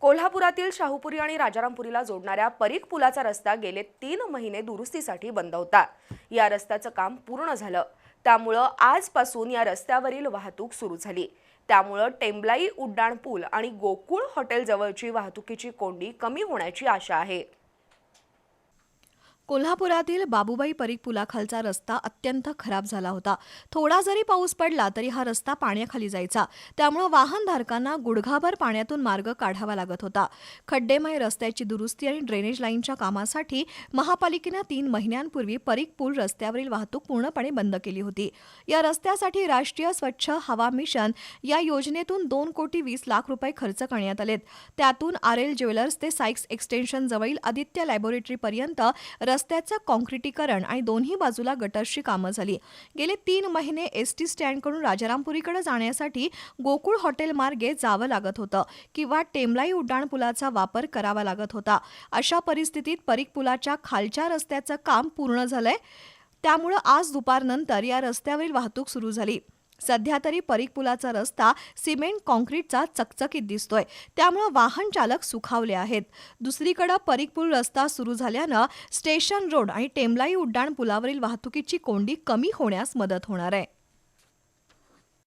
कोल्हापुरातील शाहूपुरी आणि राजारामपुरीला जोडणाऱ्या परीख पुलाचा रस्ता गेले तीन महिने दुरुस्तीसाठी बंद होता. या रस्त्याचं काम पूर्ण झालं. त्यामुळं आजपासून या रस्त्यावरील वाहतूक सुरू झाली. त्यामुळं टेंबलाई उड्डाण पूल आणि गोकुळ हॉटेलजवळची वाहतुकीची कोंडी कमी होण्याची आशा आहे. कोल्हापुरातील बाबूबाई परीख पुलाखालचा रस्ता अत्यंत खराब झाला होता. थोडा जरी पाऊस पडला तरी हा रस्ता पाण्याखाली जायचा. त्यामुळं वाहनधारकांना गुडघाभर पाण्यातून मार्ग काढावा लागत होता. खड्डेमय रस्त्याची दुरुस्ती आणि ड्रेनेज लाईनच्या कामासाठी महापालिकेनं तीन महिन्यांपूर्वी परीख पूल रस्त्यावरील वाहतूक पूर्णपणे बंद केली होती. या रस्त्यासाठी राष्ट्रीय स्वच्छ हवा मिशन या योजनेतून दोन कोटी वीस लाख रुपये खर्च करण्यात आलेत. त्यातून आर एल ज्वेलर्स ते सायक्स एक्सटेन्शन जवळील आदित्य लॅबोरेटरीपर्यंत रस्त्याचं कॉन्क्रिटीकरण आणि दोन्ही बाजूला गटरची कामं झाली. गेले तीन महिने एस टी स्टँडकडून राजारामपुरीकडे जाण्यासाठी गोकुळ हॉटेल मार्गे जावं लागत होतं किंवा टेमलाई उड्डाणपुलाचा वापर करावा लागत होता. अशा परिस्थितीत परीक पुलाच्या खालच्या रस्त्याचं काम पूर्ण झालंय. त्यामुळं आज दुपारनंतर या रस्त्यावरील वाहतूक सुरू झाली. सध्या तरी परीख पुलाचा रस्ता सिमेंट कॉन्क्रीटचा चकचकीत दिसतोय. त्यामुळं वाहन चालक सुखावले आहेत. दुसरीकडे परीख पूल रस्ता सुरू झाल्यानं स्टेशन रोड आणि टेमलाई उड्डाण पुलावरील वाहतुकीची कोंडी कमी होण्यास मदत होणार आहे.